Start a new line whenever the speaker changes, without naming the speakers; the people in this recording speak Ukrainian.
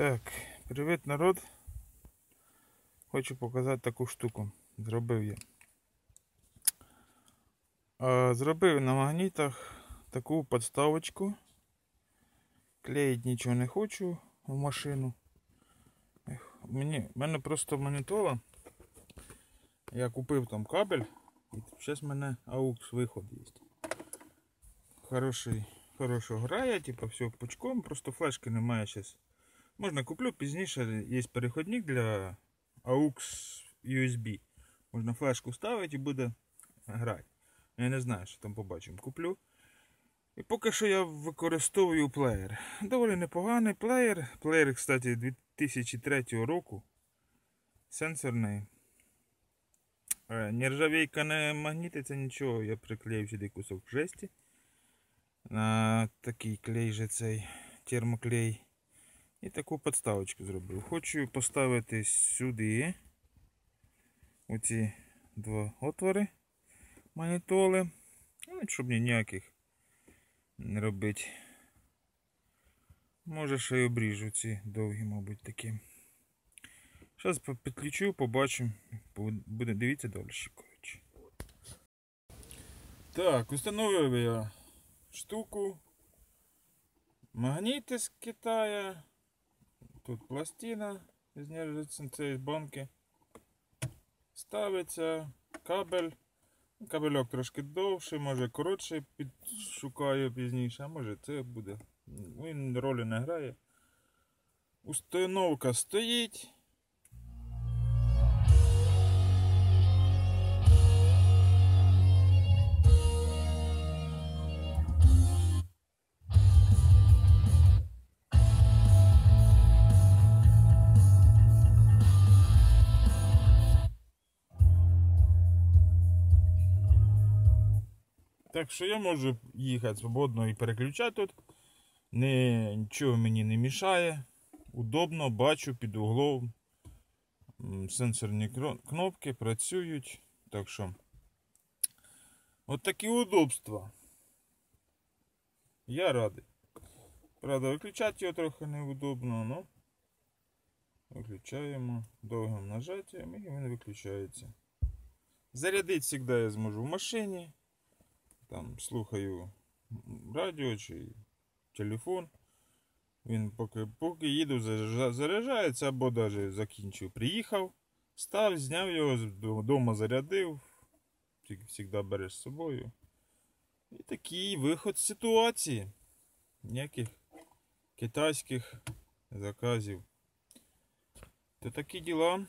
Так, привіт народ. Хочу показати таку штуку. Зробив я. Зробив на магнітах таку подставочку. Клеїть нічого не хочу в машину. Мені, в мене просто монітора. Я купив там кабель. І зараз в мене AUX виход є. Хороший, хорошо грає, типу все пучком, просто флешки немає зараз. Можна куплю пізніше, є переходник для AUX USB. Можна флешку ставити і буде грати. Я не знаю, що там побачимо. Куплю. І поки що я використовую плеєр. Доволі непоганий плеєр. Плеєр, кстати, 2003 року. Сенсорний. Е, Нержавейка не магнітиться нічого, я приклеїв сюди кусок жесті. На такий клей же цей термоклей. І таку подставочку зробив. Хочу поставити сюди оці два отвори манітоли. Ну, щоб ніяких не робити. Може ще й обріжу ці довгі, мабуть, такі. Зараз підключу, побачимо. Буде дивіться далі. коротше. Так, установив я штуку. Магніти з Китаю. Тут пластина з нержавейки банки. Ставиться кабель. Кабельок трошки довший, може коротший підшукаю пізніше, а може це буде. Він ролі не грає. Установка стоїть. Так що я можу їхати свободно і переключати тут. Нічого мені не мішає. Удобно, бачу під углом. Сенсорні кнопки працюють. Так що от такі удобства. Я радий. Правда, виключати його трохи неудобно, але виключаємо довгим нажаттям і він виключається. Зарядити завжди я зможу в машині там слухаю радіо чи телефон. Він поки поки їду, заряджається або навіть закінчив. Приїхав, став, зняв його, вдома зарядив, завжди береш з собою. І такий виход з ситуації. Ніяких китайських заказів. То такі діла.